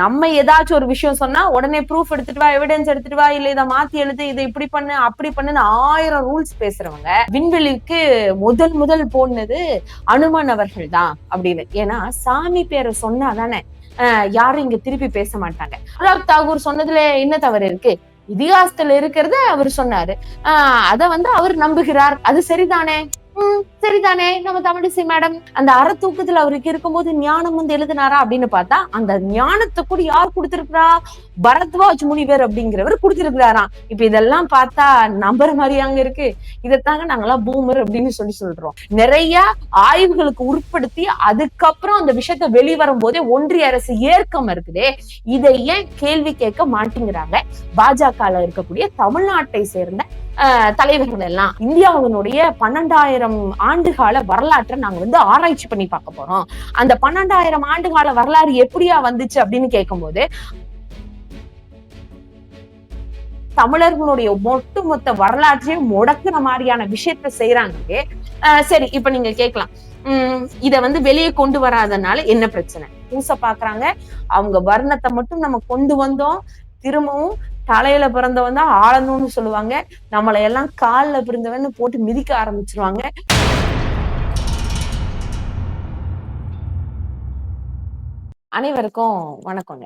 நம்ம ஏதாச்சும் ஒரு விஷயம் சொன்னா உடனே ப்ரூஃப் எடுத்துட்டு வா எவிடன்ஸ் எடுத்துட்டு வா இல்ல இதை மாத்தி எழுது இதை இப்படி பண்ணு அப்படி பண்ணுன்னு ஆயிரம் ரூல்ஸ் பேசுறவங்க விண்வெளிக்கு முதல் முதல் போனது அனுமன் அவர்கள் தான் அப்படின்னு. ஏன்னா சாமி பேரை சொன்னா தானே யாரும் இங்க திருப்பி பேச மாட்டாங்க. அனுராக் தாகூர் சொன்னதுல என்ன தவறு இருக்கு? இதிகாசத்துல இருக்கிறத அவர் சொன்னாரு. ஆஹ் அத வந்து அவர் நம்புகிறார். அது சரிதானே? சரிதானே. நம்ம தமிழிசை மேடம் அந்த அற தூக்கத்துல அவருக்கு இருக்கும்போது ஞானம் வந்து எழுதினாரா அப்படின்னு பார்த்தா அந்த ஞானத்தை கூட யார் கொடுத்திருக்கிறா? பரத்வாஜ் முனிவர் அப்படிங்கிறவர் கொடுத்திருக்கிறாராம் இப்ப இதெல்லாம் பார்த்தா நம்புற மாதிரி அங்க இருக்கு. இதைத்தாங்க நாங்கெல்லாம் பூமர் அப்படின்னு சொல்லி சொல்றோம். நிறைய ஆய்வுகளுக்கு உட்படுத்தி அதுக்கப்புறம் அந்த விஷயத்த வெளிவரும் போதே ஒன்றிய அரசு ஏற்கம் இருக்குதே. இதை ஏன் கேள்வி கேட்க மாட்டேங்கிறாங்க? பாஜக இருக்கக்கூடிய தமிழ்நாட்டை சேர்ந்த தலைவர்கள் எல்லாம். இந்தியாவினுடைய பன்னெண்டாயிரம் ஆண்டுகால வரலாற்றை நாங்க வந்து ஆராய்ச்சி பண்ணி பார்க்க போறோம். அந்த பன்னெண்டாயிரம் ஆண்டுகால வரலாறு எப்படியா வந்துச்சு அப்படின்னு கேட்கும்போது தமிழர்களுடைய ஒட்டுமொத்த வரலாற்றையும் முடக்குற மாதிரியான விஷயத்த செய்யறாங்க சரி இப்ப நீங்க கேட்கலாம். உம் இத வந்து வெளியே கொண்டு வராதனால என்ன பிரச்சனை? பூச பாக்குறாங்க. அவங்க வர்ணத்தை மட்டும் நம்ம கொண்டு வந்தோம். திரும்பவும் தலையில பிறந்தவன் தான் ஆளணும்னு சொல்லுவாங்க. நம்மளை எல்லாம் காலில் பிறந்தவன் போட்டு மிதிக்க ஆரம்பிச்சிருவாங்க. அனைவருக்கும் வணக்கங்க.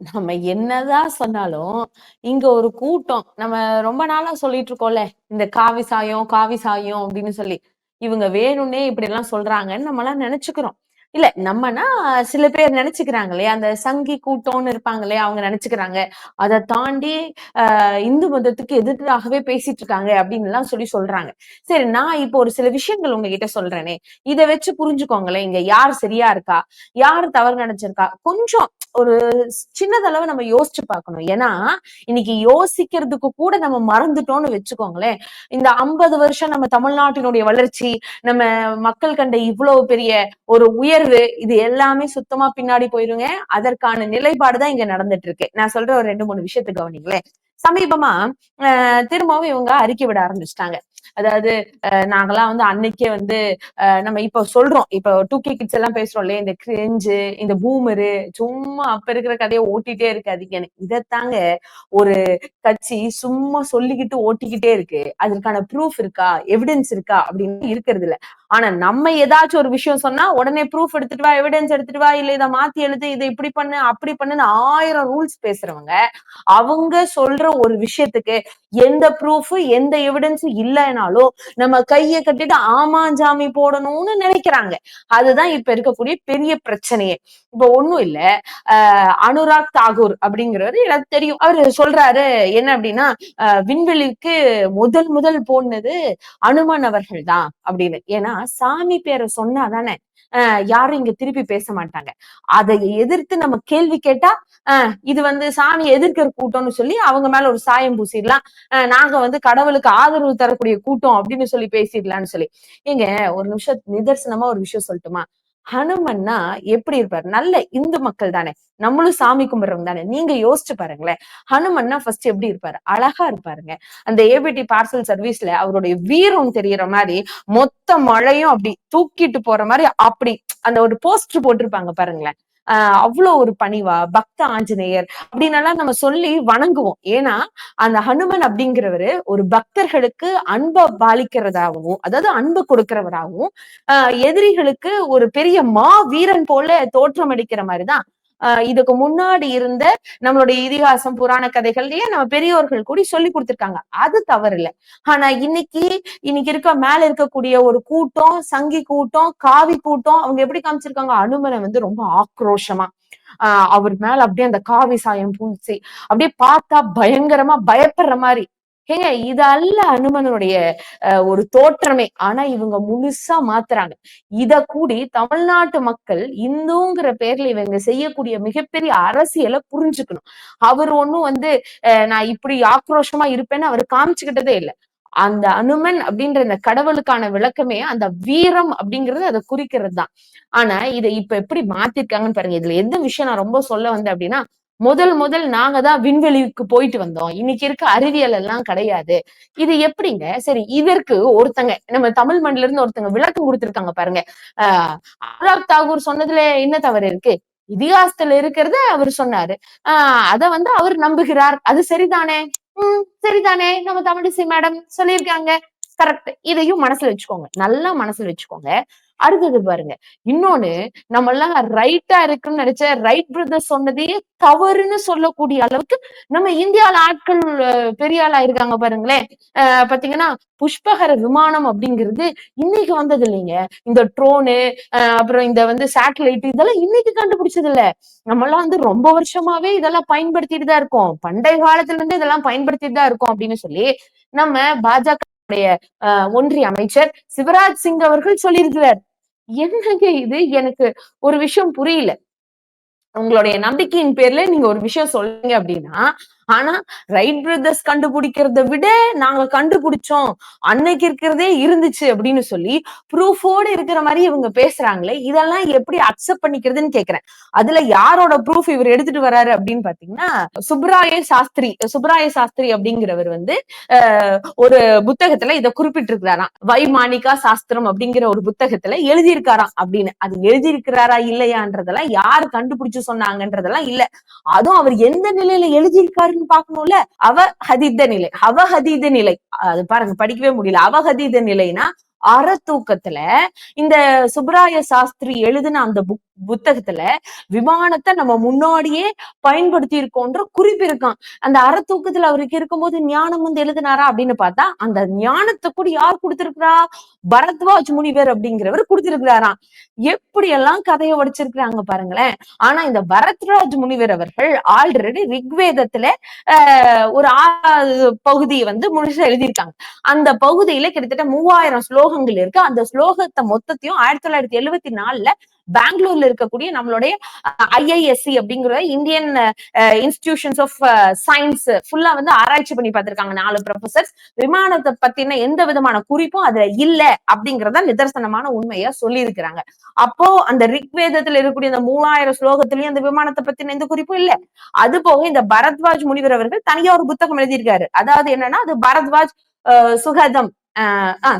நம்ம என்னதான் சொன்னாலும் இங்க ஒரு கூட்டம். நம்ம ரொம்ப நாளா சொல்லிட்டு இருக்கோம்ல இந்த காவி சாயம் காவி சாயம் அப்படின்னு சொல்லி. இவங்க வேணும்னே இப்படி எல்லாம் சொல்றாங்கன்னு நம்ம எல்லாம் நினைச்சுக்கிறோம். இல்ல நம்மனா சில பேர் நினைச்சுக்கிறாங்க இல்லையா? அந்த சங்கி கூட்டம்னு இருப்பாங்களே அவங்க நினைச்சுக்கிறாங்க. அதை தாண்டி ஆஹ் இந்து மதத்துக்கு எதிராகவே பேசிட்டு இருக்காங்க அப்படின்னு எல்லாம் சொல்லி சொல்றாங்க. சரி நான் இப்போ ஒரு சில விஷயங்கள் உங்ககிட்ட சொல்றேனே. இதை வச்சு புரிஞ்சுக்கோங்களேன். இங்க யார் சரியா இருக்கா? யார் தவறு நினைச்சிருக்கா? கொஞ்சம் ஒரு சின்னதளவு நம்ம யோசிச்சு பார்க்கணும். ஏன்னா இன்னைக்கு யோசிக்கிறதுக்கு கூட நம்ம மறந்துட்டோம்னு வச்சுக்கோங்களேன். இந்த ஐம்பது வருஷம் நம்ம தமிழ்நாட்டினுடைய வளர்ச்சி நம்ம மக்கள் கண்ட இவ்வளவு பெரிய ஒரு உயர்வு இது எல்லாமே சுத்தமா பின்னாடி போயிருங்க. அதற்கான நிலைப்பாடுதான் இங்க நடந்துட்டு இருக்கு நான் சொல்ற ஒரு ரெண்டு மூணு விஷயத்தை கவனிங்களேன். சமீபமா திரும்பவும் இவங்க அறிக்கை விட ஆரம்பிச்சிட்டாங்க. அதாவது நாங்கெல்லாம் வந்து அன்னைக்கே வந்து நம்ம இப்ப சொல்றோம். இப்ப டூ கே கிட்ஸ் எல்லாம் பேசுறோம் இல்லையா? இந்த கிரெஞ்சு இந்த பூமரு சும்மா அப்ப இருக்கிற கதையை ஓட்டிட்டே இருக்காதீங்கன்னு இதைத்தாங்க ஒரு கட்சி சும்மா சொல்லிக்கிட்டு ஓட்டிக்கிட்டே இருக்கு. அதற்கான ப்ரூஃப் இருக்கா? எவிடன்ஸ் இருக்கா? அப்படின்னு இருக்கிறது இல்ல. ஆனா நம்ம ஏதாச்சும் ஒரு விஷயம் சொன்னா உடனே ப்ரூஃப் எடுத்துட்டு வா எவிடன்ஸ் எடுத்துட்டு வா இல்ல இதை மாத்தி எழுது இதை இப்படி பண்ணு அப்படி பண்ணுன்னு ஆயிரம் ரூல்ஸ் பேசுறவங்க அவங்க சொல்ற ஒரு விஷயத்துக்கு எந்த ப்ரூஃப் எந்த எவிடன்ஸும் இல்லைனாலும் நம்ம கையை கட்டிட்டு ஆமாஞ்சாமி போடணும்னு நினைக்கிறாங்க. அதுதான் இப்ப இருக்கக்கூடிய பெரிய பிரச்சனையே. இப்ப ஒண்ணும் இல்ல. ஆஹ் அனுராக் தாகூர் அப்படிங்கிறவர் எனக்கு தெரியும். அவரு சொல்றாரு என்ன அப்படின்னா விண்வெளிக்கு முதல் முதல் போனது அனுமன் அவர்கள் தான் அப்படின்னு. ஏன்னா சாமி பேரை சொன்னாதானே யாரும் இங்க திருப்பி பேச மாட்டாங்க. அதை எதிர்த்து நம்ம கேள்வி கேட்டா ஆஹ் இது வந்து சாமி எதிர்க்கிற கூட்டம்னு சொல்லி அவங்க மேல ஒரு சாயம் பூசிடலாம். நாங்க வந்து கடவுளுக்கு ஆதரவு தரக்கூடிய கூட்டம் அப்படின்னு சொல்லி பேசிடலாம்னு சொல்லி. ஏங்க ஒரு நிமிஷம் நிதர்சனமா ஒரு விஷயம் சொல்லட்டுமா? ஹனுமன்னா எப்படி இருப்பாரு? நல்ல இந்து மக்கள் தானே. நம்மளும் சாமி கும்பிடுறவங்க தானே. நீங்க யோசிச்சு பாருங்களேன். ஹனுமன்னா ஃபர்ஸ்ட் எப்படி இருப்பாரு? அழகா இருப்பாருங்க. அந்த ஏபிடி பார்சல் சர்வீஸ்ல அவருடைய வீரம் தெரியற மாதிரி மொத்த மழையும் அப்படி தூக்கிட்டு போற மாதிரி அப்படி அந்த ஒரு போஸ்டர் போட்டிருப்பாங்க பாருங்களேன். ஆஹ் அவ்வளவு ஒரு பணிவா பக்த ஆஞ்சநேயர் அப்படின்னு நம்ம சொல்லி வணங்குவோம். ஏன்னா அந்த ஹனுமன் அப்படிங்கிறவரு ஒரு பக்தர்களுக்கு அன்பை பாலிக்கிறதாகவும் அதாவது அன்பு கொடுக்கிறவராகவும் ஆஹ் எதிரிகளுக்கு ஒரு பெரிய மா வீரன் போல தோற்றம் அடிக்கிற மாதிரிதான். இதுக்கு முன்னாடி இருந்த நம்மளுடைய இதிகாசம் புராண கதைகள்லயே நம்ம பெரியோர்கள் கூடி சொல்லி கொடுத்திருக்காங்க. அது தவறு இல்லை ஆனா இன்னைக்கு இன்னைக்கு இருக்க மேல இருக்கக்கூடிய ஒரு கூட்டம் சங்கி கூட்டம் காவி கூட்டம் அவங்க எப்படி காமிச்சிருக்காங்க? அனுமனை வந்து ரொம்ப ஆக்ரோஷமா ஆஹ் அவர் மேல அப்படியே அந்த காவி சாயம் பூச்சி அப்படியே பார்த்தா பயங்கரமா பயப்படுற மாதிரி. ஏங்க இது அல்ல அனுமனுடைய ஒரு தோற்றமே. ஆனா இவங்க முழுசா மாத்துறாங்க. இத கூடி தமிழ்நாட்டு மக்கள் இந்துங்கிற பேர்ல இவங்க செய்யக்கூடிய மிகப்பெரிய அரசியலை புரிஞ்சுக்கணும். அவர் ஒண்ணும் வந்து நான் இப்படி ஆக்ரோஷமா இருப்பேன்னு அவர் காமிச்சுக்கிட்டதே இல்லை. அந்த அனுமன் அப்படின்ற இந்த கடவுளுக்கான விளக்கமே அந்த வீரம் அப்படிங்கிறது அதை குறிக்கிறது தான் ஆனா இதை இப்ப எப்படி மாத்திருக்காங்கன்னு பாருங்க. இதுல எந்த விஷயம் நான் ரொம்ப சொல்ல வந்தேன் அப்படின்னா முதல் முதல் நாங்க தான் விண்வெளிக்கு போயிட்டு வந்தோம். இன்னைக்கு இருக்க அறிவியல் எல்லாம் கிடையாது. இது எப்படிங்க? சரி இதற்கு ஒருத்தங்க நம்ம தமிழ் மண்ணில இருந்து ஒருத்தங்க விளக்கம் கொடுத்திருக்காங்க பாருங்க. ஆஹ் அனுராக் தாகூர் சொன்னதுல என்ன தவறு இருக்கு? இதிகாசத்துல இருக்கிறத அவர் சொன்னாரு. ஆஹ் அத வந்து அவர் நம்புகிறார். அது சரிதானே? உம் சரிதானே? நம்ம தமிழிசை மேடம் சொல்லியிருக்காங்க. கரெக்ட். இதையும் மனசுல வச்சுக்கோங்க. நல்லா மனசுல வச்சுக்கோங்க. அடுத்தது பாருங்க. இன்னொன்னு நம்ம எல்லாம் ரைட்டா இருக்குன்னு நினைச்ச ரைட் பிரதர் சொன்னதையே தவறுன்னு சொல்லக்கூடிய அளவுக்கு நம்ம இந்தியால ஆட்கள் பெரிய ஆளா இருக்காங்க பாருங்களேன். ஆஹ் பாத்தீங்கன்னா புஷ்பகர விமானம் அப்படிங்கிறது இன்னைக்கு வந்தது இல்லைங்க. இந்த ட்ரோனு அப்புறம் இந்த வந்து சேட்டலைட் இதெல்லாம் இன்னைக்கு கண்டுபிடிச்சது இல்ல. நம்ம எல்லாம் வந்து ரொம்ப வருஷமாவே இதெல்லாம் பயன்படுத்திட்டு தான் இருக்கோம். பண்டைய காலத்துல இருந்து இதெல்லாம் பயன்படுத்திட்டு தான் இருக்கோம் அப்படின்னு சொல்லி நம்ம பாஜக ஒன்றிய அமைச்சர் சிவராஜ் சிங் அவர்கள் சொல்லியிருக்கிறார். என்னங்க இது? எனக்கு ஒரு விஷயம் புரியல. உங்களுடைய நம்பிக்கையின் பேர்ல நீங்க ஒரு விஷயம் சொல்லுங்க அப்படின்னா ஆனா ரைட் பிரதர்ஸ் கண்டுபிடிக்கிறத விட நாங்க கண்டுபிடிச்சோம். அன்னைக்கு இருக்கிறதே இருந்துச்சு அப்படின்னு சொல்லி ப்ரூஃபோடு இருக்கிற மாதிரி இவங்க பேசுறாங்களே இதெல்லாம் எப்படி அக்செப்ட் பண்ணிக்கிறதுன்னு கேக்குறேன். அதுல யாரோட ப்ரூஃப் இவர் எடுத்துட்டு வராரு அப்படின்னு பாத்தீங்கன்னா சுப்ராய சாஸ்திரி சுப்ராய சாஸ்திரி அப்படிங்கிறவர் வந்து ஒரு புத்தகத்துல இதை குறிப்பிட்டிருக்கிறாராம். வைமானிகா சாஸ்திரம் அப்படிங்கிற ஒரு புத்தகத்துல எழுதியிருக்காராம் அப்படின்னு. அது எழுதியிருக்கிறாரா இல்லையான்றதெல்லாம் யாரு கண்டுபிடிச்சு சொன்னாங்கன்றதெல்லாம் இல்ல. அதுவும் அவர் எந்த நிலையில எழுதியிருக்காருன்னு பாக்கணும்ல அவஹதித நிலை. அவஹதித நிலை. அது பாருங்க படிக்கவே முடியல. அவஹதித நிலைனா அறத்தூக்கத்துல இந்த சுப்ராய சாஸ்திரி எழுதின அந்த புக் புத்தகத்துல விமானத்தை நம்ம முன்னாடியே பயன்படுத்தி இருக்கோன்ற குறிப்பு இருக்கான் அந்த அறத்தூக்கத்துல அவருக்கு இருக்கும்போது ஞானம் வந்து எழுதினாரா அப்படின்னு பார்த்தா அந்த ஞானத்தை கூட யார் கொடுத்திருக்கிறா? பரத்வாஜ் முனிவர் அப்படிங்கிறவர் கொடுத்திருக்கிறாராம். எப்படி எல்லாம் கதையை உடைச்சிருக்கிறாங்க பாருங்களேன். ஆனா இந்த பரத்ராஜ் முனிவர் அவர்கள் ஆல்ரெடி ரிக்வேதத்துல ஆஹ் ஒரு பகுதியை வந்து முழுசா எழுதியிருக்காங்க. அந்த பகுதியில கிட்டத்தட்ட மூவாயிரம் ஸ்லோகங்கள் இருக்கு. அந்த ஸ்லோகத்தை மொத்தத்தையும் ஆயிரத்தி தொள்ளாயிரத்தி எழுவத்தி நாலுல பெங்களூர்ல இருக்கக்கூடிய நம்மளுடைய ஐஐஎஸ்சி அப்படிங்கிற இந்தியன் இன்ஸ்டிடியூஷன்ஸ் ஆஃப் சயின்ஸ் ஃபுல்லா வந்து ஆராய்ச்சி பண்ணி பார்த்திருக்காங்க. நாலு ப்ரொஃபசர்ஸ் விமானத்தை பத்தின எந்த விதமான குறிப்பும் அதுல இல்ல அப்படிங்கறத நிதர்சனமான உண்மையா சொல்லி இருக்கிறாங்க அப்போ அந்த ரிக்வேதத்துல இருக்கக்கூடிய அந்த மூவாயிரம் ஸ்லோகத்திலயும் அந்த விமானத்தை பத்தின எந்த குறிப்பும் இல்ல. அது போக இந்த பரத்வாஜ் முனிவர் அவர்கள் தனியா ஒரு புத்தகம் எழுதியிருக்காரு. அதாவது என்னன்னா அது பரத்வாஜ் சுகதம்.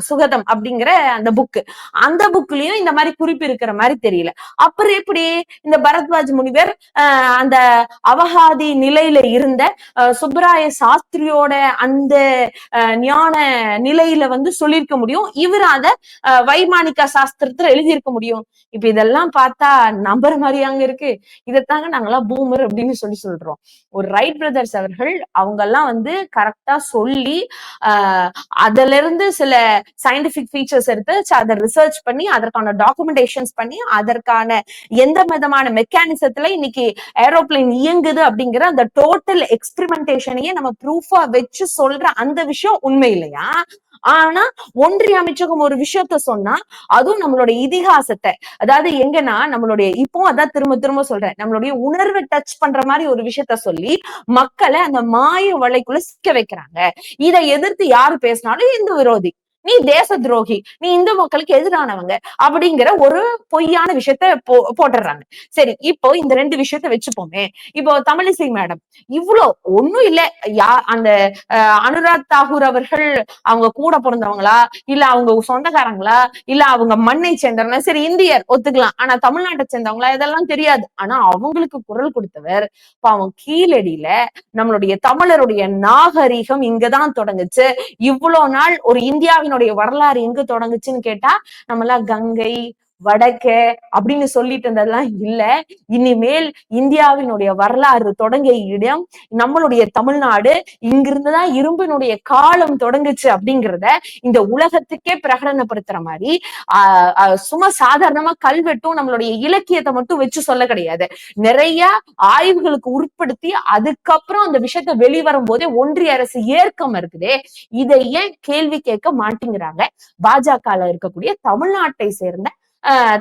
சுகதம் அப்படிங்கிற அந்த புக் அந்த புக்லயும் இந்த மாதிரி குறிப்பு இருக்கிற மாதிரி தெரியல. அப்புறம் எப்படி இந்த பரத்வாஜ் முனிவர் அஹ், அந்த அவகாதி நிலையில இருந்த அஹ், சுப்பராய சாஸ்திரியோட அந்த ஞான நிலையில வந்து சொல்லியிருக்க முடியும். இவர் அத அஹ், வைமானிகா சாஸ்திரத்துல எழுதியிருக்க முடியும். இப்ப இதெல்லாம் பார்த்தா நம்புற மாதிரி அங்க இருக்கு. இதைத்தாங்க நாங்கெல்லாம் பூமர் அப்படின்னு சொல்லி சொல்றோம். ஒரு ரைட் பிரதர்ஸ் அவர்கள் அவங்க எல்லாம் வந்து கரெக்டா சொல்லி ஆஹ் அதுல இருந்து சில சயின்டிபிக் ஃபீச்சர்ஸ் எடுத்து அதை ரிசர்ச் பண்ணி அதற்கான டாக்குமெண்டேஷன்ஸ் பண்ணி அதற்கான எந்த விதமான மெக்கானிசத்துல இன்னைக்கு ஏரோப்ளேன் இயங்குது அப்படிங்கிற அந்த டோட்டல் எக்ஸ்பிரிமெண்டேஷனையே நம்ம ப்ரூஃபா வச்சு சொல்ற அந்த விஷயம் உண்மை இல்லையா? ஆனா ஒன்றிய அமைச்சகம் ஒரு விஷயத்த சொன்னா அதுவும் நம்மளுடைய இதிகாசத்தை. அதாவது எங்கன்னா நம்மளுடைய இப்போ அதான் திரும்ப திரும்ப சொல்றேன். நம்மளுடைய உணர்வை டச் பண்ற மாதிரி ஒரு விஷயத்த சொல்லி மக்களை அந்த மாய வலைக்குள்ள சிக்க வைக்கிறாங்க. இதை எதிர்த்து யாரு பேசினாலும் இந்து விரோதி. நீ தேச துரோகி நீ இந்து மக்களுக்கு எதிரானவங்க அப்படிங்கிற ஒரு பொய்யான விஷயத்த போ போட்டுடுறாங்க. சரி இப்போ இந்த ரெண்டு விஷயத்த வச்சுப்போமே. இப்போ தமிழிசை மேடம் இவ்வளோ ஒண்ணும் இல்ல. யா அந்த அனுராத் அனுராக் தாகூர் அவர்கள் அவங்க கூட பிறந்தவங்களா? இல்ல அவங்க சொந்தக்காரங்களா? இல்ல அவங்க மண்ணை சேர்ந்தவங்களா? சரி இந்தியர் ஒத்துக்கலாம். ஆனா தமிழ்நாட்டை சேர்ந்தவங்களா? இதெல்லாம் தெரியாது. ஆனா அவங்களுக்கு குரல் கொடுத்தவர் பாவம் கீழடியில நம்மளுடைய தமிழருடைய நாகரிகம் இங்கதான் தொடங்குச்சு. இவ்வளவு நாள் ஒரு இந்தியாவினுடைய வரலாறு எங்க தொடங்குச்சுன்னு கேட்டா நம்மளாம் கங்கை வடக்கே அப்படின்னு சொல்லிட்டு இருந்ததெல்லாம் இல்ல. இனிமேல் இந்தியாவினுடைய வரலாறு தொடங்கிய இடம் நம்மளுடைய தமிழ்நாடு. இங்கிருந்துதான் இரும்பினுடைய காலம் தொடங்குச்சு அப்படிங்கிறத இந்த உலகத்துக்கே பிரகடனப்படுத்துற மாதிரி ஆஹ் சும்மா சாதாரணமா கல்வெட்டும் நம்மளுடைய இலக்கியத்தை மட்டும் வச்சு சொல்ல கிடையாது. நிறைய ஆய்வுகளுக்கு உட்படுத்தி அதுக்கப்புறம் அந்த விஷயத்த வெளிவரும் போதே ஒன்றிய அரசு ஏற்கம் இருக்குதே. இதை ஏன் கேள்வி கேட்க மாட்டேங்கிறாங்க. பாஜக இருக்கக்கூடிய தமிழ்நாட்டை சேர்ந்த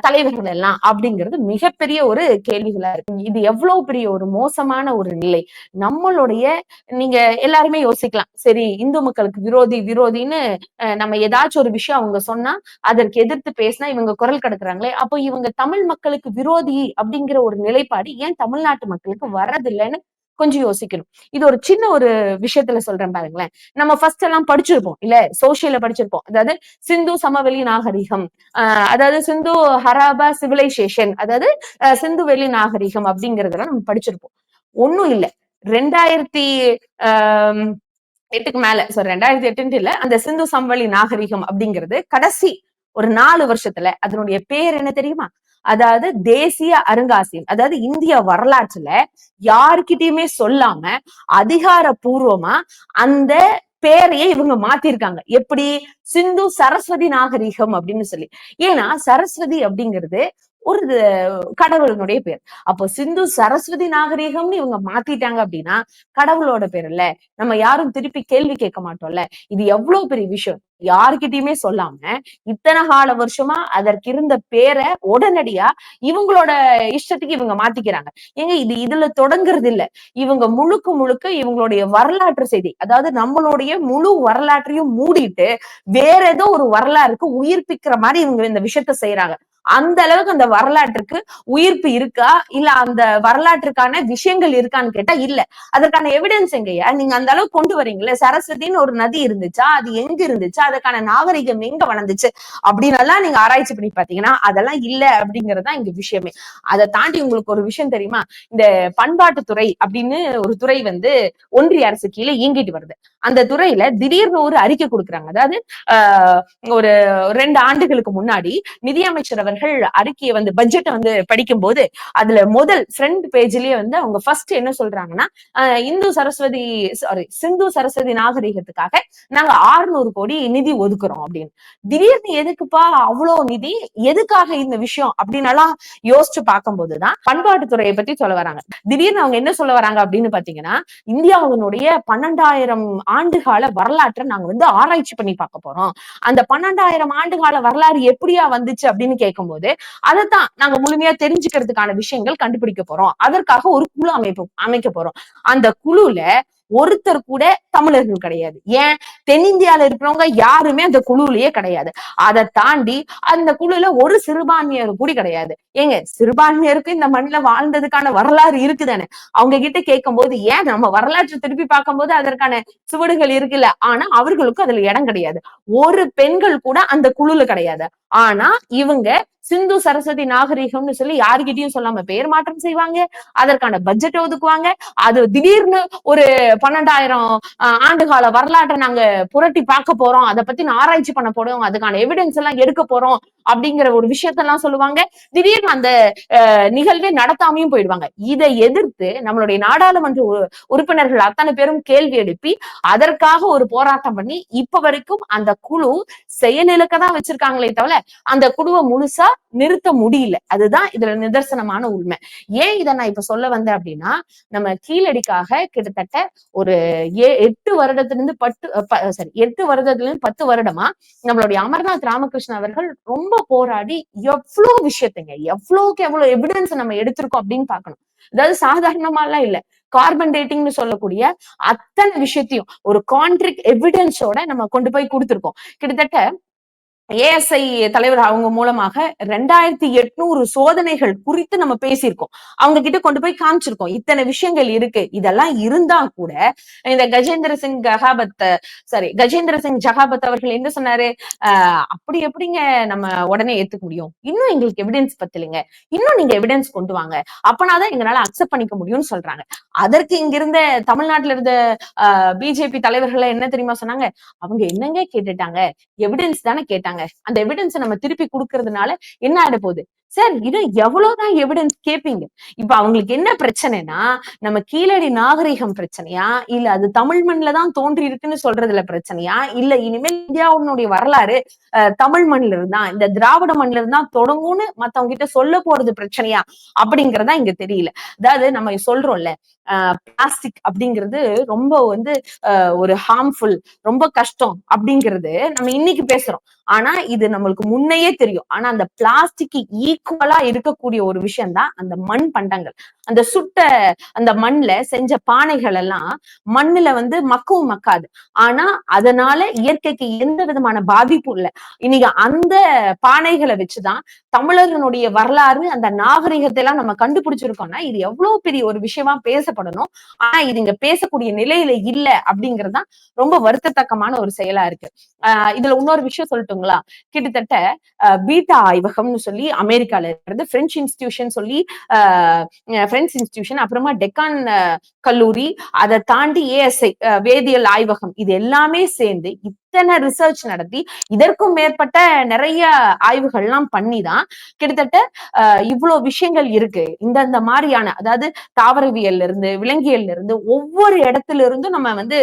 தலைவர்கள் எல்லாம் அப்படிங்கிறது மிகப்பெரிய ஒரு கேள்விகளா இருக்கு. இது எவ்வளவு பெரிய ஒரு மோசமான ஒரு நிலை. நம்மளுடைய நீங்க எல்லாருமே யோசிக்கலாம். சரி இந்து மக்களுக்கு விரோதி விரோதின்னு நம்ம ஏதாச்சும் ஒரு விஷயம் அவங்க சொன்னா அதற்கு எதிர்த்து பேசினா இவங்க குரல் கடக்குறாங்களே அப்போ இவங்க தமிழ் மக்களுக்கு விரோதி அப்படிங்கிற ஒரு நிலைப்பாடு ஏன் தமிழ்நாட்டு மக்களுக்கு வர்றதில்லைன்னு கொஞ்சம் யோசிக்கணும். இது ஒரு சின்ன ஒரு விஷயத்துல சொல்றேன் பாருங்களேன். நம்ம ஃபர்ஸ்ட் எல்லாம் படிச்சிருப்போம் இல்ல? சோசியல படிச்சிருப்போம். அதாவது சிந்து சமவெளி நாகரிகம். ஆஹ் அதாவது சிந்து ஹராபா சிவிலைசேஷன் அதாவது அஹ் சிந்து வெளி நாகரிகம் அப்படிங்கறதெல்லாம் நம்ம படிச்சிருப்போம். ஒண்ணும் இல்ல. ரெண்டாயிரத்தி ஆஹ் எட்டுக்கு மேல சோ ரெண்டாயிரத்தி எட்டுன்ட்டு இல்ல. அந்த சிந்து சமவெளி நாகரிகம் அப்படிங்கிறது கடைசி ஒரு நாலு வருஷத்துல அதனுடைய பேர் என்ன தெரியுமா? அதாவது தேசிய அருங்காட்சியம் அதாவது இந்திய வரலாற்றுல யாருக்கிட்டயுமே சொல்லாம அதிகாரபூர்வமா அந்த பேரையே இவங்க மாத்திருக்காங்க. எப்படி? சிந்து சரஸ்வதி நாகரிகம் அப்படின்னு சொல்லி. ஏன்னா சரஸ்வதி அப்படிங்கிறது ஒரு கடவுளினுடைய பேர். அப்போ சிந்து சரஸ்வதி நாகரிகம்னு இவங்க மாத்திட்டாங்க அப்படின்னா கடவுளோட பேர் இல்ல. நம்ம யாரும் திருப்பி கேள்வி கேட்க மாட்டோம்ல. இது எவ்வளவு பெரிய விஷயம்? யாருக்கிட்டயுமே சொல்லாம இத்தனை கால வருஷமா அதற்கு இருந்த பேரை உடனடியா இவங்களோட இஷ்டத்துக்கு இவங்க மாத்திக்கிறாங்க. ஏங்க இது இதுல தொடங்குறது இல்ல. இவங்க முழுக்க முழுக்க இவங்களுடைய வரலாற்று செய்தி அதாவது நம்மளுடைய முழு வரலாற்றையும் மூடிட்டு வேற ஏதோ ஒரு வரலாறுக்கு உயிர்ப்பிக்கிற மாதிரி இவங்க இந்த விஷயத்த செய்யறாங்க அந்த அளவுக்கு அந்த வரலாற்றுக்கு உயிர்ப்பு இருக்கா? இல்ல அந்த வரலாற்றுக்கான விஷயங்கள் இருக்கான்னு கேட்டா இல்ல. அதற்கான எவிடன்ஸ் எங்கயா நீங்க அந்த அளவுக்கு கொண்டு வரீங்களே சரஸ்வதினு ஒரு நதி இருந்துச்சா? அது எங்க இருந்துச்சு? அதுக்கான நாகரிகம் எங்க வளர்ந்துச்சு? அப்படின்னு எல்லாம் நீங்க ஆராய்ச்சி பண்ணி பாத்தீங்கன்னா அதெல்லாம் இல்ல அப்படிங்கறதுதான் இங்க விஷயமே. அதை தாண்டி உங்களுக்கு ஒரு விஷயம் தெரியுமா? இந்த பண்பாட்டுத்துறை அப்படின்னு ஒரு துறை வந்து ஒன்றிய அரசு கீழே இயங்கிட்டு வருது. அந்த துறையில திடீர்னு ஒரு அறிக்கை கொடுக்குறாங்க. அதாவது ஆஹ் ஒரு ரெண்டு ஆண்டுகளுக்கு முன்னாடி நிதியமைச்சர் அவர்கள் அறிக்கையை வந்து பட்ஜெட்டை வந்து படிக்கும் போது அதுல முதல் ஃப்ரண்ட் பேஜ்லயே வந்து அவங்க ஃபர்ஸ்ட் என்ன சொல்றாங்கன்னா இந்து சரஸ்வதி சாரி சிந்து சரஸ்வதி நாகரிகத்துக்காக நாங்க ஆறுநூறு கோடி நிதி ஒதுக்குறோம் அப்படின்னு. திடீர்னு எதுக்குப்பா அவ்வளவு நிதி? எதுக்காக இந்த விஷயம்? அப்படின்னு எல்லாம் யோசிச்சு பார்க்கும்போதுதான் பண்பாட்டுத்துறையை பத்தி சொல்ல வராங்க. திடீர்னு அவங்க என்ன சொல்ல வராங்க அப்படின்னு பாத்தீங்கன்னா இந்தியாவினுடைய பன்னெண்டாயிரம் ஆண்டுகால வரலாற்றை நாங்க வந்து ஆராய்ச்சி பண்ணி பார்க்க போறோம். அந்த பன்னெண்டாயிரம் ஆண்டுகால வரலாறு எப்படியா வந்துச்சு அப்படின்னு போது அதைத்தான் நாங்க முழுமையா தெரிஞ்சுக்கிறதுக்கான விஷயங்கள் கண்டுபிடிக்க போறோம். அதற்காக ஒரு குழு அமைப்பு அமைக்க போறோம். அந்த குழுல ஒருத்தர் கூட தமிழர்கள் கிடையாது. ஏன்? தென்னிந்தியால இருக்கிறவங்க யாருமே அந்த குழுலயே கிடையாது. அதை தாண்டி அந்த குழுல ஒரு சிறுபான்மையர் கூட கிடையாது. ஏங்க சிறுபான்மையருக்கு இந்த மண்ணில வாழ்ந்ததுக்கான வரலாறு இருக்குதானே? அவங்க கிட்ட கேட்கும் போது ஏன் நம்ம வரலாற்றை திருப்பி பார்க்கும்போது அதற்கான சுவடுகள் இருக்குல்ல? ஆனா அவர்களுக்கும் அதுல இடம் கிடையாது. ஒரு பெண்கள் கூட அந்த குழுல கிடையாது. ஆனா இவங்க சிந்து சரஸ்வதி நாகரிகம்னு சொல்லி யாருகிட்டயும் சொல்லாம பேர் மாற்றம் செய்வாங்க. அதற்கான பட்ஜெட் ஒதுக்குவாங்க. அது திடீர்னு ஒரு பன்னெண்டாயிரம் ஆண்டுகால வரலாற்றை நாங்க புரட்டி பார்க்க போறோம். அதை பத்தி ஆராய்ச்சி பண்ண போறோம். அதுக்கான எவிடன்ஸ் எல்லாம் எடுக்க போறோம் அப்படிங்கிற ஒரு விஷயத்தெல்லாம் சொல்லுவாங்க. திடீர்னு அந்த நிகழ்வே நடத்தாமையும் போயிடுவாங்க. இதை எதிர்த்து நம்மளுடைய நாடாளுமன்ற உறுப்பினர்கள் அத்தனை பேரும் கேள்வி எழுப்பி அதற்காக ஒரு போராட்டம் பண்ணி இப்ப வரைக்கும் அந்த குழு செயலிழக்க தான் வச்சிருக்காங்களே தவிர அந்த குழுவை முழுசா நிறுத்த முடியல. அதுதான் இதுல நிதர்சனமான உண்மை. ஏன் இதை நான் இப்ப சொல்ல வந்தேன் அப்படின்னா நம்ம கீழடிக்காக கிட்டத்தட்ட ஒரு எட்டு வருடத்திலிருந்து பத்து சாரி எட்டு வருடத்துல இருந்து பத்து வருடமா நம்மளுடைய அமர்நாத் ராமகிருஷ்ணன் அவர்கள் ரொம்ப போராடி எவ்வளவு விஷயத்தைங்க எவ்வளோக்கு எவ்வளவு எவிடன்ஸ் நம்ம எடுத்திருக்கோம் அப்படின்னு பாக்கணும் அதாவது சாதாரணமா எல்லாம் இல்ல கார்பன் டேட்டிங்னு சொல்லக்கூடிய அத்தனை விஷயத்தையும் ஒரு கான்ட்ரிக் எவிடன்ஸோட நம்ம கொண்டு போய் கொடுத்திருக்கோம். கிட்டத்தட்ட ஏஎஸ்ஐ தலைவர் அவங்க மூலமாக ரெண்டாயிரத்தி எட்நூறு சோதனைகள் குறித்து நம்ம பேசியிருக்கோம். அவங்க கிட்ட கொண்டு போய் காமிச்சிருக்கோம். இத்தனை விஷயங்கள் இருக்கு. இதெல்லாம் இருந்தா கூட இந்த கஜேந்திர சிங் ஜகாபத் சாரி கஜேந்திர சிங் ஜகாபத் அவர்கள் என்ன சொன்னாரு? ஆஹ் அப்படி எப்படிங்க நம்ம உடனே ஏத்துக்க முடியும்? இன்னும் எங்களுக்கு எவிடன்ஸ் பத்திலுங்க. இன்னும் நீங்க எவிடன்ஸ் கொண்டு வாங்க. அப்பனாதான் எங்களால அக்செப்ட் பண்ணிக்க முடியும்னு சொல்றாங்க. அதற்கு இங்க இருந்த தமிழ்நாட்டுல இருந்த பிஜேபி தலைவர்கள் என்ன தெரியுமா சொன்னாங்க? அவங்க என்னங்க கேட்டுட்டாங்க? எவிடன்ஸ் தானே கேட்டாங்க. அந்த எவிடன்ஸை நம்ம திருப்பி கொடுக்கறதுனால என்ன ஆயிட போகுது சார் இது எவ்வளவுதான் எவிடன்ஸ் கேட்பீங்க இப்ப அவங்களுக்கு என்ன பிரச்சனைனா நம்ம கீழடி நாகரிகம் பிரச்சனையா? இல்ல அது தமிழ் மண்ல தான் தோன்றி இருக்குன்னு சொல்றதுல பிரச்சனையா? இல்ல இனிமேல் இந்தியாவுடைய வரலாறு தமிழ் மண்ல இருந்தா இந்த திராவிட மண்ல இருந்தா தொடங்கும்னு மத்தவங்க கிட்ட சொல்ல போறது பிரச்சனையா? அப்படிங்கறதா இங்க தெரியல. அதாவது நம்ம சொல்றோம்ல பிளாஸ்டிக் அப்படிங்கிறது ரொம்ப வந்து ஒரு ஹார்ம்ஃபுல் ரொம்ப கஷ்டம் அப்படிங்கிறது நம்ம இன்னைக்கு பேசுறோம். ஆனா இது நம்மளுக்கு முன்னையே தெரியும். ஆனா அந்த பிளாஸ்டிக் ஈக்குவலா இருக்கக்கூடிய ஒரு விஷயம் தான் அந்த மண் பண்டங்கள். அந்த சுட்ட அந்த மண்ல செஞ்ச பானைகள் எல்லாம் மண்ணுல வந்து மக்கவும் மக்காது. ஆனா அதனால இயற்கைக்கு எந்த விதமான பாதிப்பும் இல்லை. இன்னைக்கு அந்த பானைகளை வச்சுதான் தமிழர்களுடைய வரலாறு அந்த நாகரிகத்தை எல்லாம் நம்ம கண்டுபிடிச்சிருக்கோம்னா இது எவ்வளவு பெரிய ஒரு விஷயமா பேசப்படணும். ஆனா இது இங்க பேசக்கூடிய நிலையில இல்ல அப்படிங்கறதுதான் ரொம்ப வருத்தத்தக்கமான ஒரு செயலா இருக்கு. ஆஹ் இதுல இன்னொரு விஷயம் சொல்லட்டுங்களா? கிட்டத்தட்ட பீட்டா ஆய்வகம்னு சொல்லி அமெரிக்கால இருக்கிறது பிரெஞ்சு இன்ஸ்டிடியூஷன் சொல்லி ஆஹ் பிரெஞ்சு இன்ஸ்டிடியூஷன் அப்புறமா டெக்கான் கல்லூரி அதை தாண்டி ஏஎஸ்ஐ வேதியியல் ஆய்வகம் இது எல்லாமே சேர்ந்து இத்தனை ரிசர்ச் நடத்தி இதற்கும் மேற்பட்ட நிறைய ஆய்வுகள்லாம் பண்ணி தான் கிட்டத்தட்ட இவ்வளவு விஷயங்கள் இருக்கு. இந்த இந்த மாதிரியான அதாவது தாவரவியல்ல இருந்து விலங்கியல்ல இருந்து ஒவ்வொரு இடத்துல இருந்தும் நம்ம வந்து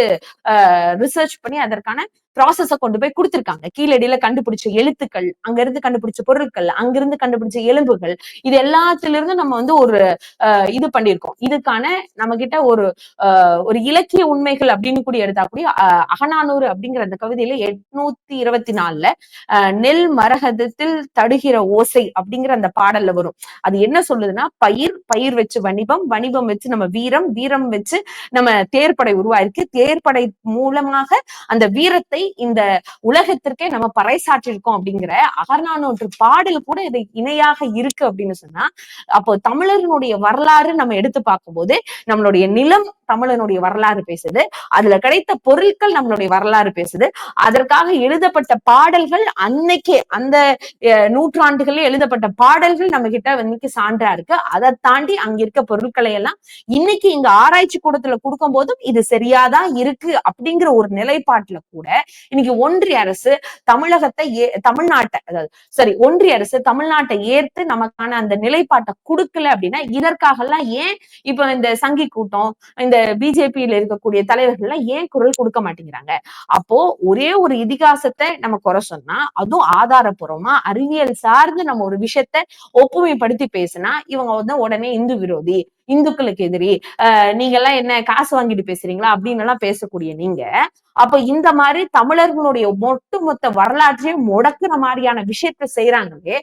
ரிசர்ச் பண்ணி அதற்கான ப்ராசஸ கொண்டு போய் கொடுத்திருக்காங்க. கீழடியில கண்டுபிடிச்ச எழுத்துக்கள் அங்க இருந்து கண்டுபிடிச்ச பொருட்கள் அங்கிருந்து கண்டுபிடிச்ச எலும்புகள் இது எல்லாத்திலிருந்து நம்ம வந்து ஒரு இது பண்ணியிருக்கோம். இதுக்கான நம்ம கிட்ட ஒரு ஒரு இலக்கிய உண்மைகள் அப்படின்னு கூட எடுத்தா கூட அஹ், அகநானூறு அப்படிங்கிற அந்த பகுதியில எட்நூத்தி இருபத்தி நாலுல நெல் மரகதத்தில் தடுகிற ஓசை அப்படிங்கிற அந்த பாடல்ல வரும். அது என்ன சொல்லுதுன்னா பயிர் பயிர் வச்சு வணிபம் வணிபம் வச்சு நம்ம வீரம் வீரம் வச்சு நம்ம தேர்ப்படை உருவாயிருக்கு. தேர்ப்படை மூலமாக அந்த வீரத்தை இந்த உலகத்திற்கே நம்ம பறைசாற்றிருக்கோம் அப்படிங்கிற அகர்நானூற்று பாடல் கூட இதை இணையாக இருக்கு அப்படின்னு சொன்னா அப்போ தமிழர்களுடைய வரலாறு நம்ம எடுத்து பார்க்கும்போது நம்மளுடைய நிலம் தமிழனுடைய வரலாறு பேசுது. அதுல கிடைத்த பொருட்கள் நம்மளுடைய வரலாறு பேசுது. அதற்காக எழுதப்பட்ட பாடல்கள் அன்னைக்கே அந்த நூற்றாண்டுகளில் எழுதப்பட்ட பாடல்கள் நம்ம கிட்ட இன்னைக்கு சான்றா இருக்கு. அதை தாண்டி அங்க இருக்க பொருட்களை எல்லாம் இன்னைக்கு இங்க ஆராய்ச்சி கூடத்துல கொடுக்கும் போதும் இது சரியாதான் இருக்கு அப்படிங்கிற ஒரு நிலைப்பாட்டுல கூட இன்னைக்கு ஒன்றிய அரசு தமிழகத்தை ஏ தமிழ்நாட்டை அதாவது சரி ஒன்றிய அரசு தமிழ்நாட்டை ஏற்று நமக்கான அந்த நிலைப்பாட்டை கொடுக்கல அப்படின்னா இதற்காக எல்லாம் ஏன் இப்ப இந்த சங்கி கூட்டம் இந்த பிஜேபியில இருக்கக்கூடிய தலைவர்கள் எல்லாம் ஏன் குரல் கொடுக்க மாட்டேங்கிறாங்க? அப்போ ஒரே ஒரு இதிகாசத்தை நம்ம குறை சொன்னா அதுவும் ஆதாரபூர்வமா அறிவியல் சார்ந்து நம்ம ஒரு விஷயத்த ஒப்புமைப்படுத்தி பேசினா இவங்க வந்து உடனே இந்து விரோதி இந்துக்களுக்கு எதிரி நீங்க எல்லாம் என்ன காசு வாங்கிட்டு பேசுறீங்களா? அப்படின்னு எல்லாம் பேசக்கூடிய நீங்க அப்ப இந்த மாதிரி தமிழர்களுடைய ஒட்டுமொத்த வரலாற்றையும் முடக்குற மாதிரியான விஷயத்த செய்யறாங்களே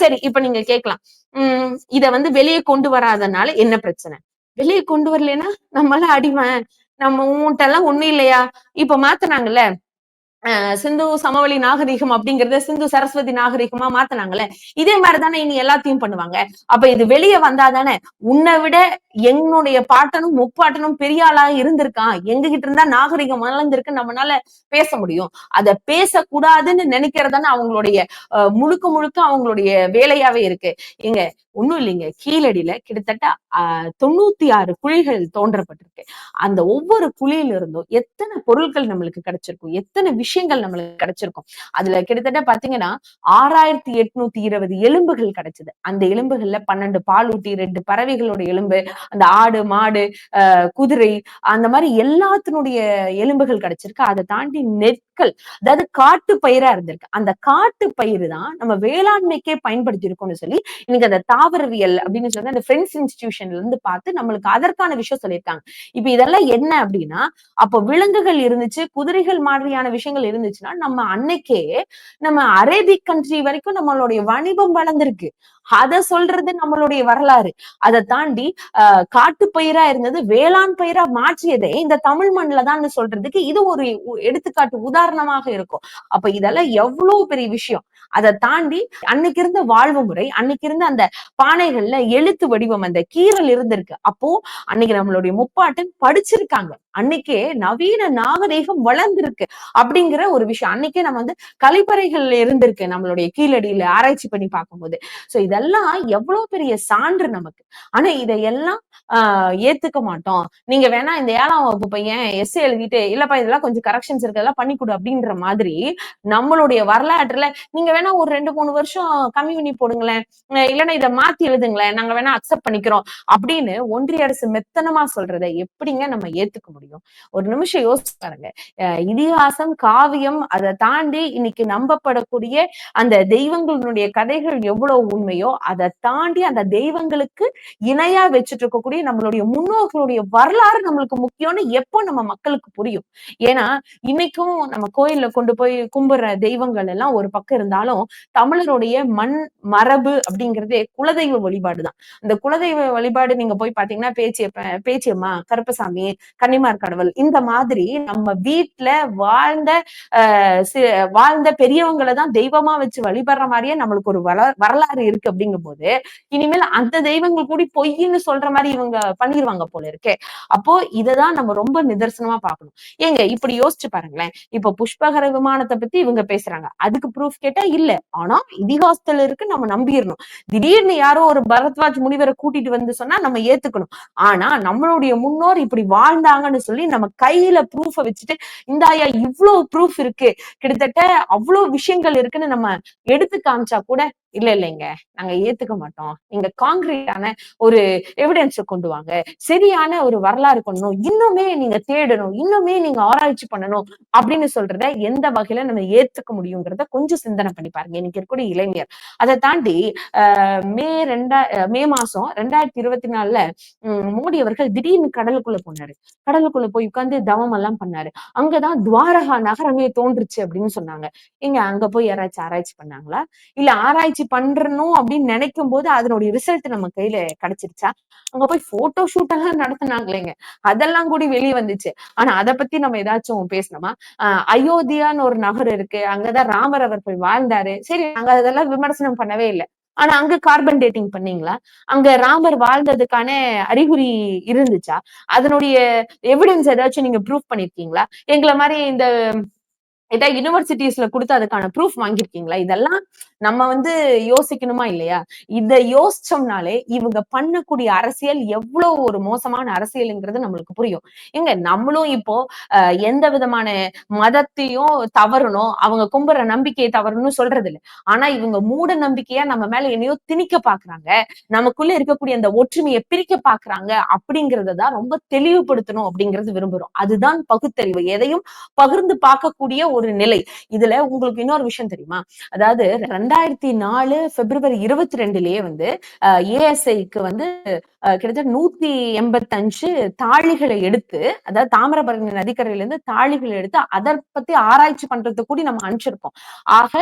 சரி இப்ப நீங்க கேட்கலாம். உம் இத வந்து வெளியே கொண்டு வராதனால என்ன பிரச்சனை? வெளியே கொண்டு வரலைன்னா நம்மள அடிமை நம்ம உன்கிட்ட எல்லாம் ஒண்ணும் இல்லையா? இப்ப மாத்துனாங்கல்ல. சிந்து சமவெளி நாகரிகம் அப்படிங்கறத சிந்து சரஸ்வதி நாகரிகமா மாத்துனாங்கல்ல. இதே மாதிரிதானே இனி எல்லாத்தையும் பண்ணுவாங்க. அப்ப இது வெளியே வந்தாதானே உன்னை விட என்னுடைய பாட்டனும் முப்பாட்டனும் பெரிய ஆளா இருந்திருக்கான். எங்க கிட்ட இருந்தா நாகரிகம் வளர்ந்திருக்கு நம்மளால பேச முடியும். அத பேசக்கூடாதுன்னு நினைக்கிறதானே அவங்களுடைய அஹ், முழுக்க முழுக்க அவங்களுடைய வேலையாவே இருக்கு. எங்க ஒண்ணும் இல்லைங்க. கீழடியில கிட்டத்தட்ட தொண்ணூத்தி ஆறு குழிகள் தோன்றப்பட்டிருக்கு. அந்த ஒவ்வொரு குழியில இருந்தும் எத்தனை பொருட்கள் நம்மளுக்கு கிடைச்சிருக்கும்? எத்தனை விஷயங்கள் நம்மளுக்கு கிடைச்சிருக்கும்? அதுல கிட்டத்தட்ட பாத்தீங்கன்னா ஆறாயிரத்தி எட்நூத்தி இருபது எலும்புகள் கிடைச்சது. அந்த எலும்புகள்ல பன்னெண்டு பாலூட்டி ரெண்டு பறவைகளோட எலும்பு அந்த ஆடு மாடு ஆஹ் குதிரை அந்த மாதிரி எல்லாத்தினுடைய எலும்புகள் கிடைச்சிருக்கு. அதை தாண்டி நெற்கள் அதாவது காட்டு பயிரா இருந்திருக்கு. அந்த காட்டு பயிர் தான் நம்ம வேளாண்மைக்கே பயன்படுத்தி இருக்கோம்னு சொல்லி இன்னைக்கு அந்த தாவரவியல் அப்படின்னு சொல்லி அந்த ஃப்ரெண்ட்ஸ் இன்ஸ்டிடியூஷன்ல இருந்து பார்த்து நம்மளுக்கு அதற்கான விஷயம் சொல்லியிருக்காங்க. இப்ப இதெல்லாம் என்ன அப்படின்னா அப்போ விலங்குகள் இருந்துச்சு குதிரைகள் மாதிரியான விஷயங்கள் இருந்துச்சுன்னா நம்ம அன்னைக்கே நம்ம அரேபிக் கண்ட்ரி வரைக்கும் நம்மளுடைய வணிபம் வளர்ந்திருக்கு. அத சொல்றது நம்மளுடைய வரலாறு. அதை தாண்டி ஆஹ் காட்டு பயிரா இருந்தது வேளாண் பயிரா மாற்றியதே இந்த தமிழ் மண்ணில தான் சொல்றதுக்கு இது ஒரு எடுத்துக்காட்டு உதாரணமாக இருக்கும். அப்ப இதெல்லாம் எவ்வளவு பெரிய விஷயம். அதை தாண்டி அன்னைக்கு இருந்த வாழ்வு முறை அன்னைக்கு இருந்த அந்த பானைகள்ல எழுத்து வடிவம் அந்த கீறல் இருந்திருக்கு. அப்போ அன்னைக்கு நம்மளுடைய முப்பாட்டன் படிச்சிருக்காங்க. அன்னைக்கே நவீன நாகரீகம் வளர்ந்திருக்கு அப்படிங்கிற ஒரு விஷயம். அன்னைக்கே நம்ம வந்து கலைப்பறைகள் இருந்திருக்கு நம்மளுடைய கீழடியில ஆராய்ச்சி பண்ணி பார்க்கும்போது. சோ இதெல்லாம் எவ்வளவு பெரிய சான்று நமக்கு. ஆனா இதையெல்லாம் ஆஹ் ஏத்துக்க மாட்டோம். நீங்க வேணா இந்த ஏழாம் வகுப்பு பையன் எஸ்ஏ எழுதிட்டு இல்லப்பா இதெல்லாம் கொஞ்சம் கரெக்ஷன்ஸ் இருக்கு இதெல்லாம் பண்ணி கொடு அப்படின்ற மாதிரி நம்மளுடைய வரலாற்றுல நீங்க வேணா ஒரு ரெண்டு மூணு வருஷம் கம்மி பண்ணி போடுங்களேன். இல்லைன்னா இதை மாத்தி எழுதுங்களேன். நாங்க வேணா அக்செப்ட் பண்ணிக்கிறோம். அப்படின்னு ஒன்றிய அரசு மெத்தனமா சொல்றதை எப்படிங்க நம்ம ஏத்துக்க முடியும்? ஒரு நிமிஷம் யோசிச்சு பாருங்க. இதிகாசம் காவியம் அதை தாண்டி இன்னைக்கு நம்பப்படக்கூடிய அந்த தெய்வங்களுடைய கதைகள் எவ்வளவு உண்மையோ அதை தாண்டி அந்த தெய்வங்களுக்கு இணையா வச்சுட்டு இருக்கக்கூடிய நம்மளுடைய முன்னோர்களுடைய வரலாறு நம்மளுக்கு முக்கியம்னு எப்போ நம்ம மக்களுக்கு புரியும்? ஏன்னா இன்னைக்கும் நம்ம கோயில்ல கொண்டு போய் கும்பிடுற தெய்வங்கள் எல்லாம் ஒரு பக்கம் இருந்தாலும் இருந்தாலும் தமிழருடைய மண் மரபு அப்படிங்கிறதே குலதெய்வ வழிபாடுதான். இந்த குலதெய்வ வழிபாடு நீங்க போய் பாத்தீங்கன்னா பேச்சிய பேச்சியம்மா கருப்பசாமி கன்னிமார் கடவுள் இந்த மாதிரி நம்ம வீட்டுல வாழ்ந்த வாழ்ந்த பெரியவங்களை தான் தெய்வமா வச்சு வழிபடுற மாதிரியே நம்மளுக்கு ஒரு வள வரலாறு இருக்கு அப்படிங்கும் போது இனிமேல் அந்த தெய்வங்கள் கூடி பொய்ன்னு சொல்ற மாதிரி இவங்க பண்ணிடுவாங்க போல இருக்கே. அப்போ இததான் நம்ம ரொம்ப நிதர்சனமா பார்க்கணும் ஏங்க இப்படி யோசிச்சு பாருங்களேன். இப்ப புஷ்பகர விமானத்தை பத்தி இவங்க பேசுறாங்க. அதுக்கு ப்ரூஃப் கேட்டா இல்ல. ஆனா இதிகாசத்துல இருக்கு நம்ம நம்பிடணும் திடீர்னு யாரோ ஒரு பரத்வாஜ் முனிவரை கூட்டிட்டு வந்து சொன்னா நம்ம ஏத்துக்கணும். ஆனா நம்மளுடைய முன்னோர் இப்படி வாழ்ந்தாங்கன்னு சொல்லி நம்ம கையில ப்ரூஃப வச்சுட்டு இந்த ஐயா இவ்வளவு ப்ரூஃப் இருக்கு. கிட்டத்தட்ட அவ்வளவு விஷயங்கள் இருக்குன்னு நம்ம எடுத்து காமிச்சா கூட இல்ல இல்லைங்க. நாங்க ஏத்துக்க மாட்டோம். நீங்க காங்கிரீட்டான ஒரு எவிடன்ஸ கொண்டு வாங்க. சரியான ஒரு வரலாறு பண்ணணும் இன்னுமே நீங்க தேடணும். இன்னுமே நீங்க ஆராய்ச்சி பண்ணணும் அப்படின்னு சொல்றத எந்த வகையில நம்ம ஏத்துக்க முடியுங்கிறத கொஞ்சம் சிந்தனை பண்ணி பாருங்க. இன்னைக்கு இருக்கக்கூடிய இளைஞர். அதை தாண்டி ஆஹ் மே ரெண்டா மே மாசம் ரெண்டாயிரத்தி இருபத்தி நாலுல மோடி அவர்கள் திடீர்னு கடலுக்குள்ள போனாரு. கடலுக்குள்ள போய் உட்கார்ந்து தவம் எல்லாம் பண்ணாரு. அங்கதான் துவாரகா நகரமே தோன்றுச்சு அப்படின்னு சொன்னாங்க. இங்க அங்க போய் யாராச்சும் ஆராய்ச்சி பண்ணாங்களா? இல்ல ஆராய்ச்சி பண்றணும் அப்படின்னு நினைக்கும் போது அதனுடைய ரிசல்ட் நம்ம கையில கிடைச்சிருச்சா? அங்க போய் போட்டோ ஷூட் எல்லாம் நடத்தினாங்களேங்க. அதெல்லாம் கூட வெளியே வந்துச்சு. ஆனா அதை பத்தி நம்ம ஏதாச்சும் பேசணுமா? ஆஹ் அயோத்தியான்னு ஒரு நகர் இருக்கு. அங்கதான் ராமர் அவர்கள் வாழ்ந்தாரு. சரி அங்க அதெல்லாம் விமர்சனம் பண்ணவே இல்லை. ஆனா அங்க கார்பன் டேட்டிங் பண்ணீங்களா? அங்க ராமர் வாழ்ந்ததுக்கான அறிகுறி இருந்துச்சா? அதனுடைய எவிடன்ஸ் ஏதாச்சும் நீங்க ப்ரூவ் பண்ணிருக்கீங்களா? எங்களை மாதிரி இந்த ஏதாவது யூனிவர்சிட்டிஸ்ல கொடுத்து அதுக்கான ப்ரூஃப் வாங்கியிருக்கீங்களா இதெல்லாம் நம்ம வந்து யோசிக்கணுமா இல்லையா? இத யோசிச்சோம்னாலே இவங்க பண்ணக்கூடிய அரசியல் எவ்வளவு ஒரு மோசமான அரசியல்ங்கிறது நம்மளுக்கு புரியும். எங்க நம்மளும் இப்போ எந்த விதமான மதத்தையும் தவறணும் அவங்க கும்புற நம்பிக்கையை தவறணும் சொல்றது இல்லை ஆனா இவங்க மூட நம்பிக்கையா நம்ம மேல என்னையோ திணிக்க பாக்குறாங்க. நமக்குள்ள இருக்கக்கூடிய அந்த ஒற்றுமையை பிரிக்க பாக்குறாங்க அப்படிங்கறத தான் ரொம்ப தெளிவுபடுத்தணும் அப்படிங்கறது விரும்புறோம். அதுதான் பகுத்தறிவு. எதையும் பகிர்ந்து பார்க்கக்கூடிய ஒரு நிலை. இதுல உங்களுக்கு இன்னொரு விஷயம் தெரியுமா? அதாவது ரெண்டாயிரத்தி நாலு பிப்ரவரி இருபத்தி ரெண்டுலயே வந்து ஏஎஸ்ஐக்கு வந்து கிட்டத்தட்ட நூத்தி எண்பத்தஞ்சு தாழிகளை எடுத்து அதாவது தாமிரபரணி நதிக்கரையில இருந்து தாழிகளை எடுத்து அதை பத்தி ஆராய்ச்சி பண்றது கூட நம்ம அனுப்பிச்சிருக்கோம். ஆக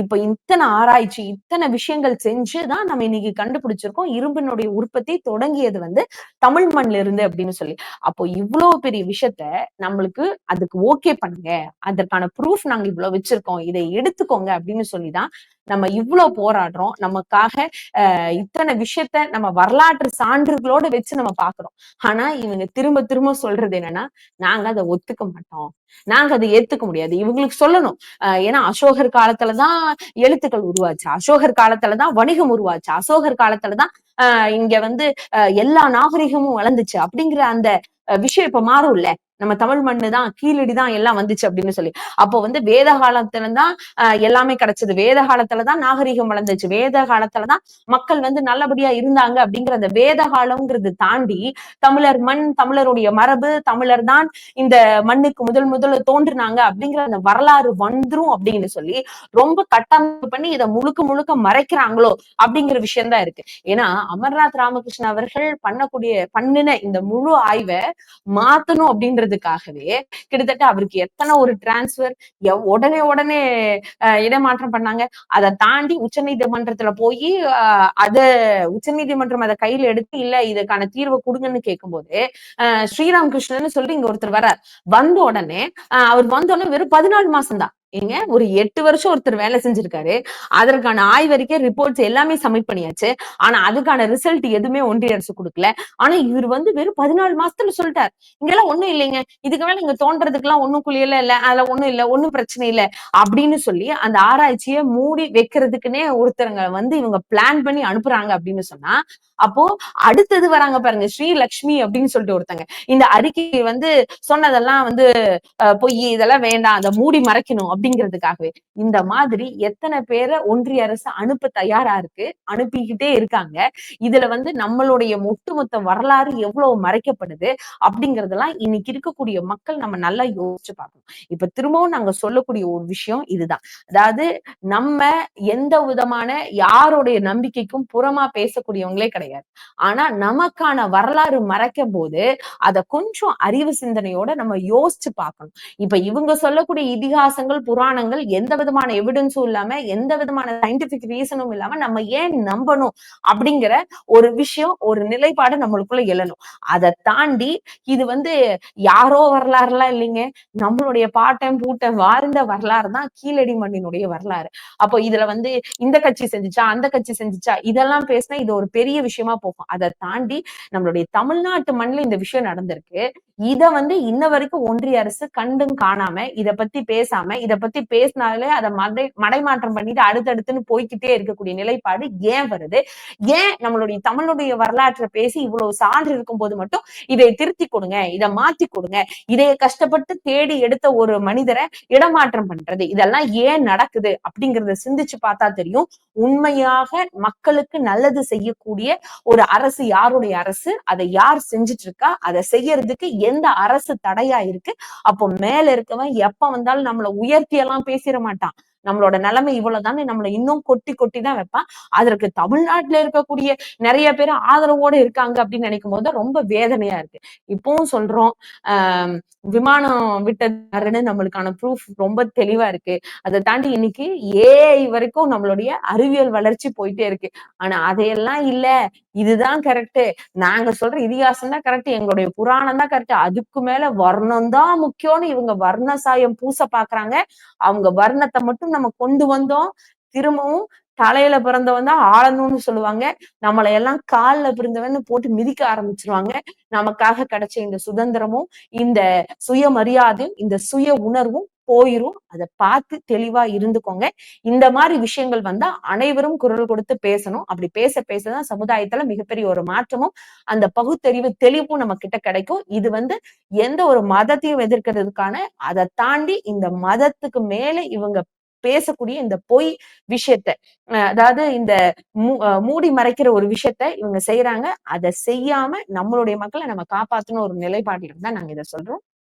இப்ப இத்தனை ஆராய்ச்சி இத்தனை விஷயங்கள் செஞ்சுதான் நம்ம இன்னைக்கு கண்டுபிடிச்சிருக்கோம். இரும்பினுடைய உற்பத்தி தொடங்கியது வந்து தமிழ் மண்ல இருந்து அப்படின்னு சொல்லி. அப்போ இவ்வளவு பெரிய விஷயத்த நம்மளுக்கு அதுக்கு ஓகே பண்ணுங்க. அதற்கான ப்ரூஃப் நாங்க இவ்வளவு வச்சிருக்கோம். இதை எடுத்துக்கோங்க அப்படின்னு சொல்லிதான் நம்ம இவ்வளவு போராடுறோம். நமக்காக இத்தனை விஷயத்த நம்ம வரலாற்று சான்றுகளோட வச்சு நம்ம பாக்குறோம். ஆனா இவங்க திரும்ப திரும்ப சொல்றது என்னன்னா நாங்க அதை ஒத்துக்க மாட்டோம். நாங்க அதை ஏத்துக்க முடியாது. இவங்களுக்கு சொல்லணும். ஏன்னா அசோகர் காலத்துலதான் எழுத்துக்கள் உருவாச்சு. அசோகர் காலத்துலதான் வணிகம் உருவாச்சு. அசோகர் காலத்துலதான் ஆஹ் இங்க வந்து எல்லா நாகரிகமும் வளர்ந்துச்சு. அப்படிங்கிற அந்த விஷயம் இப்ப மாறும் இல்ல நம்ம தமிழ் மண்ணு தான் கீழடி தான் எல்லாம் வந்துச்சு அப்படின்னு சொல்லி. அப்போ வந்து வேத காலத்துலதான் எல்லாமே கிடைச்சது. வேத காலத்துலதான் நாகரிகம் வளர்ந்துச்சு. வேத காலத்துலதான் மக்கள் வந்து நல்லபடியா இருந்தாங்க அப்படிங்கிற அந்த வேத காலம்ங்கிறது தாண்டி தமிழர் மண் தமிழருடைய மரபு தமிழர் தான் இந்த மண்ணுக்கு முதல் முதல்ல தோன்றுனாங்க அப்படிங்கிற அந்த வரலாறு வந்துரும் அப்படின்னு சொல்லி ரொம்ப கட்டமைப்பு பண்ணி இதை முழுக்க முழுக்க மறைக்கிறாங்களோ அப்படிங்கிற விஷயம் தான் இருக்கு. ஏன்னா அமர்நாத் ராமகிருஷ்ணன் அவர்கள் பண்ணக்கூடிய பண்ணின இந்த முழு ஆய்வை மாத்தணும் அப்படின்ற பண்றதுக்காகவே கிட்டத்தட்ட அவருக்கு எத்தனை ஒரு டிரான்ஸ்பர் உடனே உடனே இடமாற்றம் பண்ணாங்க. அதை தாண்டி உச்ச நீதிமன்றத்துல போய் அத உச்ச நீதிமன்றம் அதை கையில எடுத்து இல்ல இதுக்கான தீர்வை கொடுங்கன்னு கேட்கும்போது ஸ்ரீராம் கிருஷ்ணன் சொல்லிட்டு இங்க ஒருத்தர் வர்றார். வந்த உடனே அவர் வந்த உடனே வெறும் பதினாலு மாசம் தான் ஏங்க ஒரு எட்டு வருஷம் ஒருத்தர் வேலை செஞ்சிருக்காரு. அதற்கான ஆய்வறிக்கை ரிப்போர்ட்ஸ் எல்லாமே சப்மிட் பண்ணியாச்சு. ஆனா அதுக்கான ரிசல்ட் எதுவுமே ஒன்றிய அரசு கொடுக்கல. ஆனா இவர் வந்து வெறும் பதினாலு மாசத்துல சொல்லிட்டார். இங்கெல்லாம் ஒண்ணும் இல்லைங்க. இதுக்கு மேல இங்க தோன்றதுக்கு எல்லாம் ஒண்ணும் குளியல இல்ல. அதுல ஒண்ணும் இல்ல. ஒண்ணும் பிரச்சனை இல்ல. அப்படின்னு சொல்லி அந்த ஆராய்ச்சியை மூடி வைக்கிறதுக்குன்னே ஒருத்தருங்க வந்து இவங்க பிளான் பண்ணி அனுப்புறாங்க அப்படின்னு சொன்னா அப்போ அடுத்தது வராங்க பாருங்க. ஸ்ரீலக்ஷ்மி அப்படின்னு சொல்லிட்டு ஒருத்தங்க. இந்த அறிக்கை வந்து சொன்னதெல்லாம் வந்து பொய் இதெல்லாம் வேண்டாம். அதை மூடி மறைக்கணும் அப்படிங்கிறதுக்காகவே. இந்த மாதிரி எத்தனை பேரை ஒன்றிய அரசு அனுப்ப தயாரா இருக்கு? அனுப்பிக்கிட்டே இருக்காங்க. இதுல வந்து நம்மளுடைய ஒட்டுமொத்த வரலாறு எவ்வளவு மறைக்கப்படுது? அப்படிங்கறதெல்லாம் இன்னைக்கு இருக்கக்கூடிய மக்கள் நம்ம நல்லா யோசிச்சு பார்க்கணும். இப்ப திரும்பவும் நாங்க சொல்லக்கூடிய ஒரு விஷயம் இதுதான். அதாவது நம்ம எந்த விதமான யாருடைய நம்பிக்கைக்கும் புறமா பேசக்கூடியவங்களே கிடையாது. ஆனா நமக்கான வரலாறு மறைக்கும் போது அதை கொஞ்சம் அறிவு சிந்தனையோட நம்ம யோசிச்சு பார்க்கணும். இப்ப இவங்க சொல்லக்கூடிய இதிகாசங்கள் புராணங்கள் எந்த விதமான எவிடன்ஸும் இல்லாம எந்த விதமான சயின்டிபிக் ரீசனும் இல்லாம நம்ம ஏன் நம்பணும் அப்படிங்கிற ஒரு விஷயம் ஒரு நிலைப்பாடு நம்மளுக்குள்ள எழணும். அதை தாண்டி இது வந்து யாரோ வரலாறுலாம் இல்லைங்க. நம்மளுடைய பாட்டம் பூட்டம் வாழ்ந்த வரலாறு தான் கீழடி மண்ணினுடைய வரலாறு. அப்போ இதுல வந்து இந்த கட்சி செஞ்சுச்சா அந்த கட்சி செஞ்சுச்சா இதெல்லாம் பேசினா இது ஒரு பெரிய விஷயமா போகும். அதை தாண்டி நம்மளுடைய தமிழ்நாட்டு மண்ணில் இந்த விஷயம் நடந்திருக்கு. இத வந்து இன்ன வரைக்கும் ஒன்றிய அரசு கண்டும் காணாம இத பத்தி பேசாம இத இதை பத்தி பேசினாலே அதை மடை மடைமாற்றம் பண்ணிட்டு அடுத்தடுத்துன்னு போய்கிட்டே இருக்கக்கூடிய நிலைப்பாடு ஏன் வருது? ஏன் நம்மளுடைய தமிழுடைய வரலாற்றை பேசி இவ்வளவு சான்று இருக்கும் போது மட்டும் இதை திருத்தி கொடுங்க இதை மாத்தி கொடுங்க இதைய கஷ்டப்பட்டு தேடி எடுத்த ஒரு மனிதரை இடமாற்றம் பண்றது இதெல்லாம் ஏன் நடக்குது அப்படிங்கறத சிந்திச்சு பார்த்தா தெரியும். உண்மையாக மக்களுக்கு நல்லது செய்யக்கூடிய ஒரு அரசு யாருடைய அரசு? அதை யார் செஞ்சுட்டு இருக்கா அதை செய்யறதுக்கு எந்த அரசு தடையா இருக்கு? அப்போ மேல இருக்கவன் எப்ப வந்தாலும் நம்மள உயர்த்தி எல்லாம் பேசிட மாட்டான். நம்மளோட நிலைமை இவ்வளவுதானே நம்மள இன்னும் கொட்டி கொட்டி தான் வைப்பான். அதற்கு தமிழ்நாட்டுல இருக்கக்கூடிய நிறைய பேர் ஆதரவோட இருக்காங்க அப்படின்னு நினைக்கும் போது ரொம்ப வேதனையா இருக்கு. இப்பவும் சொல்றோம் ஆஹ் விமானம் விட்டதுன்னு நம்மளுக்கான ப்ரூஃப் ரொம்ப தெளிவா இருக்கு. அதை தாண்டி இன்னைக்கு ஏஐ வரைக்கும் நம்மளுடைய அறிவியல் வளர்ச்சி போயிட்டே இருக்கு. ஆனா அதையெல்லாம் இல்ல. இதுதான் கரெக்ட் நாங்க சொல்ற இதிகாசம் தான் கரெக்ட் எங்களுடைய புராணம் தான் கரெக்ட் அதுக்கு மேல வர்ணம் தான் முக்கியம்னு இவங்க வர்ண சாயம் பூச பாக்குறாங்க. அவங்க வர்ணத்தை மட்டும் நம்ம கொண்டு வந்தோம். திரும்பவும் தலையில பிறந்தவன் தான் ஆளணும்னு சொல்லுவாங்க. நம்மளை எல்லாம் கால்ல பிறந்தவன் போட்டு மிதிக்க ஆரம்பிச்சிருவாங்க. நமக்காக கிடைச்ச இந்த சுதந்திரமும் இந்த சுயமரியாதை இந்த சுய உணர்வும் போயிரும். அதை பார்த்து தெளிவா இருந்துக்கோங்க. இந்த மாதிரி விஷயங்கள் வந்தா அனைவரும் குரல் கொடுத்து பேசணும். அப்படி பேச பேசதான் சமுதாயத்துல மிகப்பெரிய ஒரு மாற்றமும் அந்த பகுத்தறிவு தெளிவும் நம்ம கிட்ட கிடைக்கும். இது வந்து எந்த ஒரு மதத்தையும் எதிர்க்கிறதுக்கான அதை தாண்டி இந்த மதத்துக்கு மேல இவங்க பேசக்கூடிய இந்த பொய் விஷயத்த அஹ் அதாவது இந்த மூ- மூடி மறைக்கிற ஒரு விஷயத்த இவங்க செய்யறாங்க அதை செய்யாம நம்மளுடைய மக்களை நம்ம காப்பாத்தணும் ஒரு நிலைப்பாட்டில் தான் நாங்க இதை சொல்றோம்.